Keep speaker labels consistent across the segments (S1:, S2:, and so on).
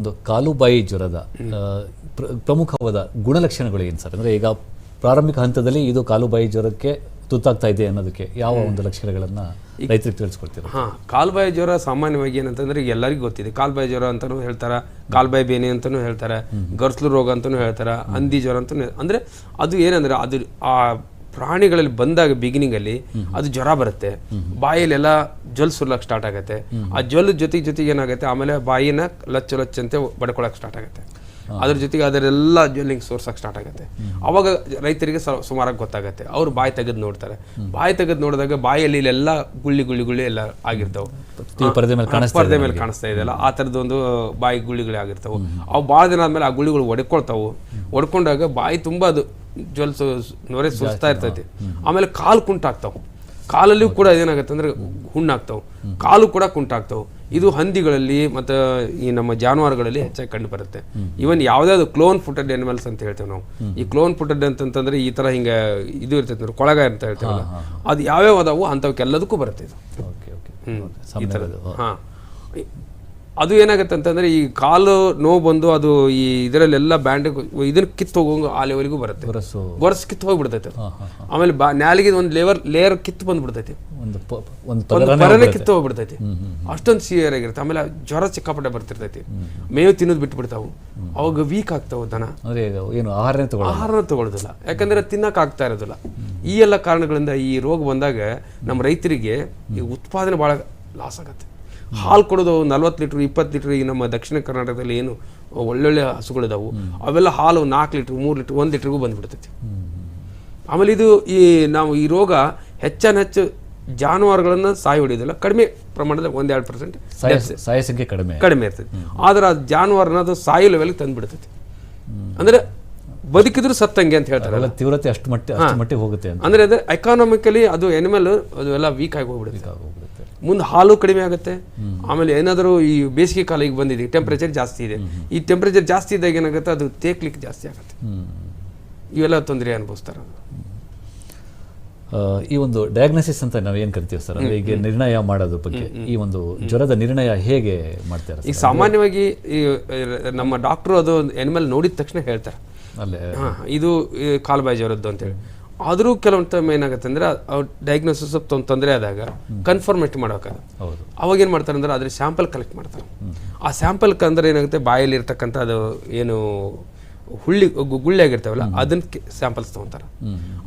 S1: ಒಂದು ಕಾಲುಬಾಯಿ ಜ್ವರದ ಪ್ರಮುಖವಾದ ಗುಣಲಕ್ಷಣಗಳು ಏನು ಸರ್? ಅಂದರೆ ಈಗ ಪ್ರಾರಂಭಿಕ ಹಂತದಲ್ಲಿ ಇದು ಕಾಲುಬಾಯಿ ಜ್ವರಕ್ಕೆ ತುತ್ತಾಗ್ತಾ ಇದೆ ಅನ್ನೋದಕ್ಕೆ ಯಾವ ಒಂದು ಲಕ್ಷಣಗಳನ್ನು ರೈತರಿಗೆ ತಿಳಿಸ್ಕೊಡ್ತೀರಾ?
S2: ಹಾಂ ಕಾಲುಬಾಯಿ ಜ್ವರ ಸಾಮಾನ್ಯವಾಗಿ ಏನಂತಂದ್ರೆ ಈಗ ಎಲ್ಲರಿಗೂ ಗೊತ್ತಿದೆ. ಕಾಲುಬಾಯಿ ಜ್ವರ ಅಂತಲೂ ಹೇಳ್ತಾರೆ ಕಾಲುಬಾಯಿ ಬೇನೆ ಅಂತಲೂ ಹೇಳ್ತಾರೆ ಗರ್ಸ್ಲು ರೋಗ ಅಂತಲೂ ಹೇಳ್ತಾರೆ ಹಂದಿ ಜ್ವರ ಅಂತಲೂ ಅಂದ್ರೆ ಅದು ಏನಂದ್ರೆ ಅದು ಆ ಪ್ರಾಣಿಗಳಲ್ಲಿ ಬಂದಾಗ ಬಿಗಿನಿಂಗ್ ಅಲ್ಲಿ ಅದು ಜ್ವರ ಬರುತ್ತೆ. ಬಾಯಲ್ಲೆಲ್ಲ ಜೊಲ್ ಸುರ್ಲಕ್ ಸ್ಟಾರ್ಟ್ ಆಗುತ್ತೆ. ಆ ಜೊಲ್ ಜೊತೆಗೆ ಜೊತೆಗೆ ಏನಾಗುತ್ತೆ? ಆಮೇಲೆ ಬಾಯಿನ ಲಚ್ಚು ಲಚ್ಚಂತೆ ಬಡ್ಕೊಳಕ್ ಸ್ಟಾರ್ಟ್ ಆಗುತ್ತೆ. ಅದ್ರ ಜೊತೆಗೆ ಅದರೆಲ್ಲ ಜ್ವೆಲ್ಲಿಂಗ್ ಸೋರ್ಸಕ್ಕೆ ಸ್ಟಾರ್ಟ್ ಆಗುತ್ತೆ. ಅವಾಗ ರೈತರಿಗೆ ಸುಮಾರಾಗಿ ಗೊತ್ತಾಗುತ್ತೆ. ಅವ್ರು ಬಾಯಿ ತೆಗೆದು ನೋಡ್ತಾರೆ. ಬಾಯಿ ತೆಗೆದು ನೋಡಿದಾಗ ಬಾಯಲ್ಲಿ ಇಲ್ಲೆಲ್ಲ ಗುಳ್ಳಿ ಗುಳ್ಳಿ ಗುಳ್ಳಿ ಎಲ್ಲ ಆಗಿರ್ತಾವೆ.
S1: ಪರದೆ ಮೇಲೆ ಕಾಣಿಸ್ತಾ
S2: ಪರದೆ ಮೇಲೆ ಕಾಣಿಸ್ತಾ ಇದೆಯಲ್ಲ ಆ ಥರದೊಂದು ಬಾಯಿ ಗುಳ್ಳಿಗಳೇ ಆಗಿರ್ತಾವೆ. ಅವು ಭಾಳ ದಿನ ಆದ್ಮೇಲೆ ಆ ಗುಳ್ಳಿಗಳು ಒಡ್ಕೊಳ್ತಾವು. ಒಡ್ಕೊಂಡಾಗ ಬಾಯಿ ತುಂಬ ಅದು ಜ್ವಲ್ ನೊರೆ ಸುಸ್ತಾ ಇರ್ತೈತಿ. ಆಮೇಲೆ ಕಾಲು ಕುಂಟಾಗ್ತಾವು. ಕಾಲಲ್ಲಿ ಕೂಡ ಏನಾಗುತ್ತೆ ಅಂದ್ರೆ ಹುಣ್ಣಾಗ್ತಾವು. ಕಾಲು ಕೂಡ ಕುಂಟಾಗ್ತಾವು. ಇದು ಹಂದಿಗಳಲ್ಲಿ ಮತ್ತು ಈ ನಮ್ಮ ಜಾನುವಾರುಗಳಲ್ಲಿ ಹೆಚ್ಚಾಗಿ ಕಂಡು ಬರುತ್ತೆ. ಇವನ್ ಯಾವ್ದಾದ್ರು ಕ್ಲೋನ್ ಫುಟೆಡ್ ಎನಿಮಲ್ಸ್ ಅಂತ ಹೇಳ್ತೇವೆ ನಾವು. ಈ ಕ್ಲೋನ್ ಫುಟೆಡ್ ಅಂತಂತಂದ್ರೆ ಈ ತರ ಹಿಂಗೆ ಇದು ಇರ್ತೈತೆ ನೋಡಿ ಕೊಳಗ ಅಂತ ಹೇಳ್ತೇವೆ ಅದು ಯಾವ್ಯಾವ ಅದಾವು ಅಂಥವಕ್ಕೆಲ್ಲದಕ್ಕೂ ಬರುತ್ತೆ ಇದು. ಹಾ. ಅದು ಏನಾಗುತ್ತೆ ಅಂತಂದರೆ ಈ ಕಾಲು ನೋವು ಬಂದು ಅದು ಈ ಇದರಲ್ಲೆಲ್ಲ ಬ್ಯಾಂಡ್ ಇದನ್ನ ಕಿತ್ತು ಹೋಗೋ ಆ ಲೆವೆಲ್ಗೂ ಬರುತ್ತೆ.
S1: ಗೊರಸು.
S2: ಕಿತ್ತು ಹೋಗ್ಬಿಡ್ತೈತೆ. ಆಮೇಲೆ ಬಾ ನ್ಯಾಲಿಗೆ ಒಂದು ಲೇವರ್ ಲೇಯರ್ ಕಿತ್ತು ಬಂದ್ಬಿಡ್ತೈತಿ. ಪರನೆ ಕಿತ್ತು ಹೋಗ್ಬಿಡ್ತೈತಿ. ಅಷ್ಟೊಂದು ಸಿವಿಯರ್ ಆಗಿರುತ್ತೆ. ಆಮೇಲೆ ಜ್ವರ ಸಿಕ್ಕಾಪಟ್ಟೆ ಬರ್ತಿರ್ತೈತಿ. ಮೇವು ತಿನ್ನೋದು ಬಿಟ್ಬಿಡ್ತಾವು. ಅವಾಗ ವೀಕ್ ಆಗ್ತಾವು ದನ.
S1: ಏನು ಆಹಾರನೇ ಆಹಾರನ
S2: ಆಹಾರ ತಗೊಳ್ಳೋದಿಲ್ಲ ಯಾಕಂದ್ರೆ ತಿನ್ನಕ್ಕೆ ಆಗ್ತಾ ಇರೋದಿಲ್ಲ. ಈ ಎಲ್ಲ ಕಾರಣಗಳಿಂದ ಈ ರೋಗ ಬಂದಾಗ ನಮ್ಮ ರೈತರಿಗೆ ಈ ಉತ್ಪಾದನೆ ಭಾಳ ಲಾಸ್ ಆಗತ್ತೆ. ಹಾಲು ಕೊಡೋದು ನಲ್ವತ್ತು ಲೀಟ್ರ್ ಇಪ್ಪತ್ತು ಲೀಟ್ರ್ ಈ ನಮ್ಮ ದಕ್ಷಿಣ ಕರ್ನಾಟಕದಲ್ಲಿ ಏನು ಒಳ್ಳೊಳ್ಳೆ ಹಸುಗಳಿದಾವು ಅವೆಲ್ಲ ಹಾಲು ನಾಲ್ಕು ಲೀಟ್ರ್ ಮೂರು ಲೀಟ್ರ್ ಒಂದು ಲೀಟ್ರಿಗೂ ಬಂದ್ಬಿಡ್ತೈತಿ. ಆಮೇಲೆ ಇದು ಈ ನಾವು ಈ ರೋಗ ಹೆಚ್ಚಾನ ಹೆಚ್ಚು ಜಾನುವಾರುಗಳನ್ನ ಸಾಯಿ ಹೊಡಿಯೋದಿಲ್ಲ ಕಡಿಮೆ ಪ್ರಮಾಣದಲ್ಲಿ ಒಂದೆರಡು ಪರ್ಸೆಂಟ್
S1: ಸಾಯ ಸಂಖ್ಯೆ ಕಡಿಮೆ.
S2: ಕಡಿಮೆ ಇರ್ತೈತಿ. ಆದ್ರೆ ಆ ಜಾನುವಾರನ ಅದು ಸಾಯಿ ಲೆವೆಲ್ಗೆ ತಂದ್ಬಿಡ್ತೈತಿ. ಅಂದ್ರೆ ಬದುಕಿದ್ರು ಸತ್ತಂಗೆ ಅಂತ ಹೇಳ್ತಾರೆ
S1: ತೀವ್ರತೆ ಅಷ್ಟು ಮಟ್ಟ ಅಷ್ಟು ಮಟ್ಟಿಗೆ ಹೋಗುತ್ತೆ
S2: ಅಂದ್ರೆ ಅದು ಎಕಾನಮಿಕಲಿ ಅದು ಎನಿಮಲ್ ಅದು ಎಲ್ಲ ವೀಕ್ ಆಗಿ ಹೋಗ್ಬಿಡುತ್ತೆ. ಮುಂದೆ ಹಾಲು ಕಡಿಮೆ ಆಗುತ್ತೆ. ಆಮೇಲೆ ಏನಾದರೂ ಈ ಬೇಸಿಗೆ ಕಾಲ ಈಗ ಬಂದಿದೆ ಟೆಂಪ್ರೇಚರ್ ಜಾಸ್ತಿ ಇದೆ. ಈ ಟೆಂಪ್ರೇಚರ್ ಜಾಸ್ತಿ ಇದ್ದಾಗ ಏನಾಗುತ್ತೆ? ಅದು ತೇಕ್ಲಿಕ್ಕೆ ಜಾಸ್ತಿ ಆಗುತ್ತೆ. ಇವೆಲ್ಲ ತೊಂದರೆ ಅನುಭವಿಸ್ತಾರೆ.
S1: ಆ, ಈ ಒಂದು ಡಯಾಗ್ನೋಸಿಸ್ ಅಂತ ನಾವು ಏನು ಕರಿತೀವಿ ಸರ್? ಅಂದ್ರೆ ಈಗ ನಿರ್ಣಯ ಮಾಡೋದ್ರ ಬಗ್ಗೆ. ಈ ಒಂದು ಜ್ವರದ ನಿರ್ಣಯ ಹೇಗೆ ಮಾಡ್ತಾರೆ
S2: ಈಗ ಸಾಮಾನ್ಯವಾಗಿ ಈ ನಮ್ಮ ಡಾಕ್ಟ್ರು ಅದು ಎನಿಮಲ್ ನೋಡಿದ ತಕ್ಷಣ ಹೇಳ್ತಾರೆ.
S1: ಅಲ್ಲೇ.
S2: ಹಾ ಇದು ಕಾಲ್ಬಾಯಿ ಜ್ವರದ್ದು ಅಂತೇಳಿ. ಆದರೂ ಕೆಲವೊಂದು ಟೈಮ್ ಏನಾಗುತ್ತೆ ಅಂದ್ರೆ ಅವ್ರು ಡಯಾಗ್ನೋಸಿಸ್ ತೊಂದರೆ ಆದಾಗ ಕನ್ಫರ್ಮೇಟ್ ಮಾಡೋಕ್ಕಾಗ
S1: ಹೌದು.
S2: ಅವಾಗ ಏನು ಮಾಡ್ತಾರೆ ಅಂದ್ರೆ ಅದ್ರ ಸ್ಯಾಂಪಲ್ ಕಲೆಕ್ಟ್ ಮಾಡ್ತಾರೆ. ಆ ಸ್ಯಾಂಪಲ್ ಅಂದರೆ ಏನಾಗುತ್ತೆ ಬಾಯಲ್ಲಿ ಇರ್ತಕ್ಕಂಥ ಅದು ಏನು ಹುಳ್ಳಿ ಗು- ಗುಳ್ಳೆ ಆಗಿರ್ತಾವಲ್ಲ ಅದನ್ನ ಸ್ಯಾಂಪಲ್ಸ್ ತಗೊಂತಾರೆ.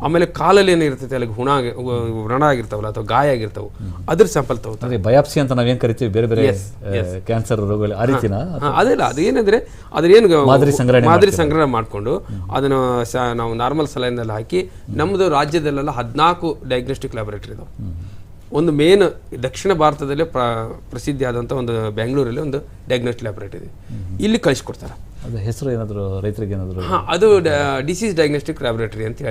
S2: ಆಮೇಲೆ ಕಾಲಲ್ಲಿ ಏನಿರ್ತೈತೆ ಅಲ್ಲಿ ಹುಣ ವ್ರಣ ಆಗಿರ್ತಾವಲ್ಲ ಅಥವಾ ಗಾಯ ಆಗಿರ್ತಾವ ಅದ್ರ ಸ್ಯಾಂಪಲ್ ತಗೋತಾರೆ.
S1: ಬಯಾಪ್ಸಿ ಅಂತ ನಾವೇನ್ ಕರಿತೀವಿ? ಬೇರೆ ಬೇರೆ ಕ್ಯಾನ್ಸರ್ ರೋಗಗಳು ಆ ರೀತಿನ?
S2: ಹಾ, ಅದಿಲ್ಲ ಅದು ಏನಂದ್ರೆ ಅದ್ರ ಏನು
S1: ಮಾದರಿ ಸಂಗ್ರಹಣೆ
S2: ಮಾದರಿ ಸಂಗ್ರಹ ಮಾಡಿಕೊಂಡು ಅದನ್ನು ನಾವು ನಾರ್ಮಲ್ ಸಲೈನಲ್ಲಿ ಹಾಕಿ ನಮ್ಮದು ರಾಜ್ಯದಲ್ಲೆಲ್ಲ ಹದಿನಾಲ್ಕು ಡಯಾಗ್ನೋಸ್ಟಿಕ್ ಲ್ಯಾಬೊರೇಟರಿ ಇದಾವೆ. ಒಂದು ಮೇನ್ ದಕ್ಷಿಣ ಭಾರತದಲ್ಲಿ ಪ್ರ ಪ್ರಸಿದ್ಧಿ ಆದಂಥ ಒಂದು ಬೆಂಗಳೂರಲ್ಲಿ ಒಂದು ಡಯಾಗ್ನೋಸ್ಟಿಕ್ ಲ್ಯಾಬೊರೇಟರಿ ಇದೆ. ಇಲ್ಲಿ ಕಳಿಸ್ಕೊಡ್ತಾರೆ
S1: ಅದು ಹೆಸರು ಏನಾದರೂ ರೈತರಿಗೆ ಏನಾದರೂ
S2: ಹಾಂ ಅದು ಡಿಸೀಸ್ ಡಯಾಗ್ನೋಸ್ಟಿಕ್ ಲ್ಯಾಬೊರೇಟರಿ ಅಂತ